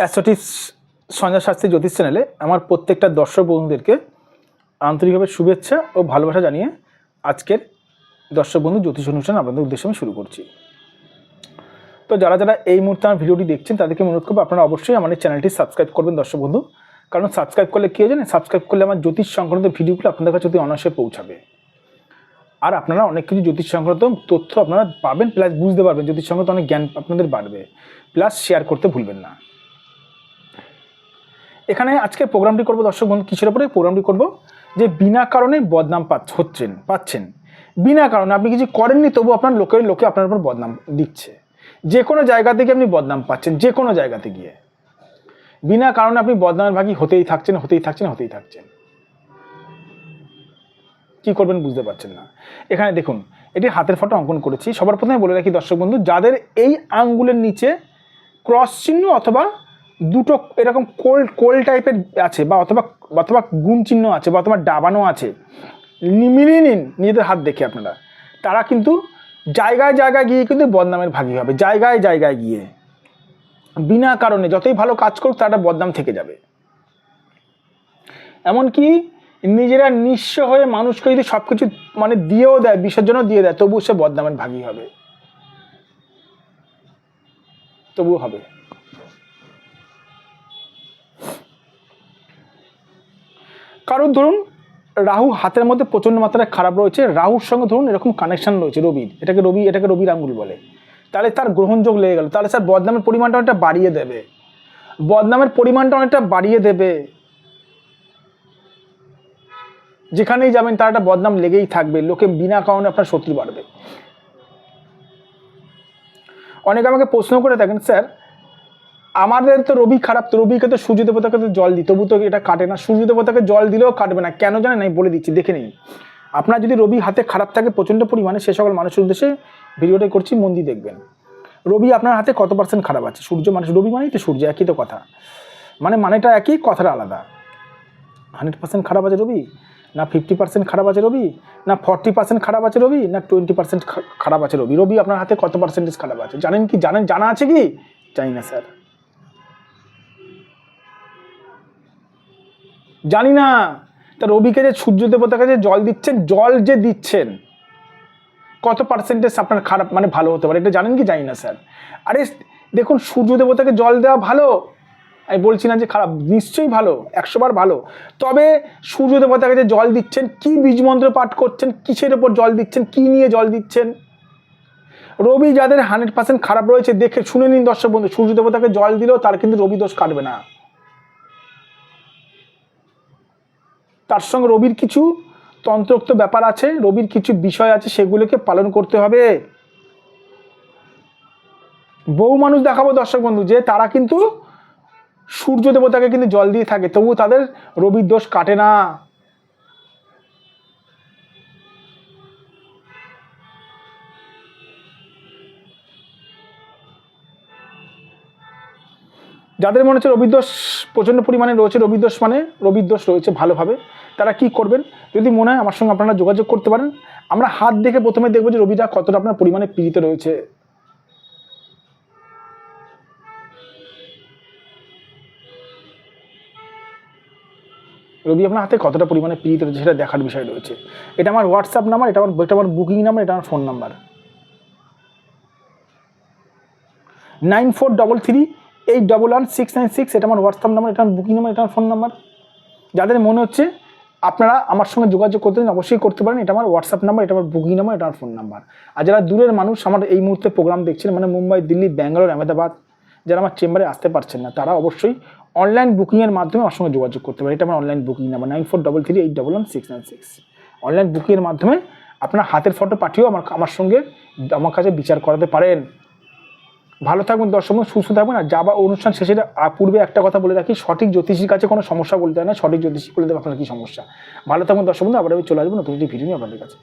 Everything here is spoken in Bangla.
অ্যাসোটিস সঞ্জয় শাস্ত্রী জ্যোতিষ চ্যানেলে আমার প্রত্যেকটা দর্শক বন্ধুদেরকে আন্তরিকভাবে শুভেচ্ছা ও ভালোবাসা জানিয়ে আজকের দর্শক বন্ধু জ্যোতিষ অনুষ্ঠান আপনাদের উদ্দেশ্যে আমি শুরু করছি। তো যারা যারা এই মুহূর্তে আমার ভিডিওটি দেখছেন, তাদেরকে অনুরোধ করব আপনারা অবশ্যই আমাদের চ্যানেলটি সাবস্ক্রাইব করবেন দর্শক বন্ধু। কারণ সাবস্ক্রাইব করলে কী হয় জানেন? সাবস্ক্রাইব করলে আমার জ্যোতিষ সংক্রান্ত ভিডিওগুলো আপনাদের কাছে অতি অনায়াসে পৌঁছাবে। আর আপনারা অনেক কিছু জ্যোতিষ সংক্রান্ত তথ্য আপনারা পাবেন, প্লাস বুঝতে পারবেন জ্যোতিষ সংক্রান্ত অনেক জ্ঞান আপনাদের বাড়বে। প্লাস শেয়ার করতে ভুলবেন না। এখানে আজকে প্রোগ্রামটি করব, দর্শক বন্ধু, কিসের উপরে প্রোগ্রামটি করব? যে বিনা কারণে বদনাম হচ্ছেন, পাচ্ছেন। বিনা কারণে, আপনি কিছু করেননি তবু আপনার লোকের, লোকে আপনার উপর বদনাম দিচ্ছে। যে কোনো জায়গা থেকে আপনি বদনাম পাচ্ছেন, যে কোনো জায়গাতে গিয়ে। বিনা কারণে আপনি বদনামের ভাগী হতেই থাকছেন হতেই থাকছেন হতেই থাকছেন। কি করবেন বুঝতে পারছেন না। এখানে দেখুন, এটি হাতের ফটো অঙ্কন করেছি। সবার প্রথমে বলে রাখি, দর্শক বন্ধু, যাদের এই আঙ্গুলের নিচে ক্রস চিহ্ন অথবা দুটো এরকম কোল কোল টাইপের আছে বা অথবা অথবা গুণ চিহ্ন আছে বা অথবা ডাবানো আছে। মিলিয়ে নিন, নিজেদের হাত দেখে আপনারা। তারা কিন্তু জায়গায় জায়গায় গিয়ে কিন্তু বদনামের ভাগী হবে, জায়গায় জায়গায় গিয়ে। বিনা কারণে যতই ভালো কাজ করুক, তারা বদনাম থেকে যাবে। এমনকি নিজেরা নিঃস্ব হয়ে মানুষকে যদি সব কিছু মানে দিয়েও দেয়, বিসর্জনও দিয়ে দেয়, তবুও সে বদনামের ভাগী হবে। তবুও হবে। কারোর ধরুন, রাহু হাতের মধ্যে প্রচণ্ড মাত্রায় খারাপ রয়েছে। রাহুর সঙ্গে ধরুন এরকম কানেকশান রয়েছে রবির। এটাকে রবি, এটাকে রবির আঙ্গুল বলে। তাহলে তার গ্রহণযোগ লেগে গেল। তাহলে স্যার বদনামের পরিমাণটা অনেকটা বাড়িয়ে দেবে। বদনামের পরিমাণটা অনেকটা বাড়িয়ে দেবে। যেখানেই যাবেন তার একটা বদনাম লেগেই থাকবে। লোকে বিনা কারণে আপনার শত্রু বাড়বে। অনেকে আমাকে প্রশ্ন করে থাকেন, স্যার আমাদের তো রবি খারাপ, তো রবিকে তো সূর্য দেবতাকে তো জল দিই, তবু তো এটা কাটে না। সূর্য দেবতাকে জল দিলেও কাটবে না। কেন জানেন? আমি বলে দিচ্ছি, দেখে নিন। আপনার যদি রবি হাতে খারাপ থাকে, প্রচণ্ড পরিমাণে সে সকল মানুষের উদ্দেশ্যে ভিডিওটা করছি, মন দিয়ে দেখবেন। রবি আপনার হাতে কত পার্সেন্ট খারাপ আছে? সূর্য মানুষ রবি মানেই তো সূর্য, একই তো কথা। মানে মানেটা একই, কথাটা আলাদা। হান্ড্রেড পার্সেন্ট খারাপ আছে রবি? না ফিফটি পার্সেন্ট খারাপ আছে রবি? না ফর্টি পার্সেন্ট খারাপ আছে রবি? না টোয়েন্টি পার্সেন্ট খারাপ আছে রবি? রবি আপনার হাতে কত পার্সেন্টেজ খারাপ আছে? জানেন কি? জানেন? জানা আছে কি? জানি না, স্যার। জানি না। তা রবিকে যে সূর্য দেবতাকে যে জল দিচ্ছেন, জল যে দিচ্ছেন, কত পার্সেন্টেজ আপনার খারাপ মানে ভালো হতে পারে? এটা জানেন কি? জানি না, স্যার। আরে, দেখুন সূর্য দেবতাকে জল দেওয়া ভালো? আমি বলছি না যে খারাপ, নিশ্চয়ই ভালো একশোবার ভালো। তবে সূর্য দেবতাকে যে জল দিচ্ছেন, কি বীজমন্ত্র পাঠ করছেন, কিসের ওপর জল দিচ্ছেন, কি নিয়ে জল দিচ্ছেন? রবি যাদের হান্ড্রেড পার্সেন্ট খারাপ রয়েছে, দেখে শুনে নিন দর্শক বন্ধু সূর্য দেবতাকে জল দিলেও তার কিন্তু রবি দোষ কাটবে না। তার সঙ্গে রবির কিছু তন্ত্রোক্ত ব্যাপার আছে, রবির কিছু বিষয় আছে সেগুলোকে পালন করতে হবে। বহু মানুষ দেখাবো দর্শক বন্ধু, যে তারা কিন্তু সূর্য দেবতাকে কিন্তু জল দিয়ে থাকে তবু তাদের রবির দোষ কাটে না। যাদের মনে হচ্ছে রবিদোষ প্রচণ্ড পরিমাণে রয়েছে রবিদোষ মানে রবিদোষ রয়েছে ভালোভাবে, তারা কি করবেন? যদি মনে হয় আমার সঙ্গে আপনারা যোগাযোগ করতে পারেন। আমরা হাত দেখে প্রথমে দেখব যে রবিটা কতটা আপনার পরিমাণে পীড়িত রয়েছে। রবি আপনার হাতে কতটা পরিমাণে পীড়িত রয়েছে সেটা দেখার বিষয় রয়েছে। এটা আমার হোয়াটসঅ্যাপ নাম্বার এটা আমার এটা আমার বুকিং নাম্বার এটা আমার phone number nine four double three eight double one six nine six, এটা আমার হোয়াটসঅ্যাপ নাম্বার এটা আমার বুকিং নাম্বার এটা আমার ফোন নাম্বার যাদের মনে হচ্ছে আপনারা আমার সঙ্গে যোগাযোগ করতে অবশ্যই করতে পারেন। এটা আমার হোয়াটসঅ্যাপ নাম্বার এটা আমার বুকিং নাম্বার এটা আমার ফোন নাম্বার আর যারা দূরের মানুষ, আমার এই মুহূর্তে প্রোগ্রাম দেখছেন মানে মুম্বাই, দিল্লি, ব্যাঙ্গালোর, আহমেদাবাদ, যারা আমার চেম্বারে আসতে পারছেন না, তারা অবশ্যই অনলাইন বুকিংয়ের মাধ্যমে আমার সঙ্গে যোগাযোগ করতে পারে এটা আমার online booking number nine four double three eight double one six nine six. Online বুকিংয়ের মাধ্যমে আপনার হাতের ফটো পাঠিয়েও আমার আমার সঙ্গে, আমার কাছে বিচার করাতে পারেন। ভালো থাকবেন দর্শক সুস্থ থাকবেন আর যাবা অনুষ্ঠান শেষে পূর্বে একটা কথা বলে রাখি, সঠিক জ্যোতিষীর কাছে কোনো সমস্যা বলতে হয় না, সঠিক জ্যোতিষী বলে দেবে আপনার কী সমস্যা। ভালো থাকবেন দর্শক বন্ধু, আবার আমি চলে আসব নতুন ভিডিও নিয়ে আপনাদের কাছে।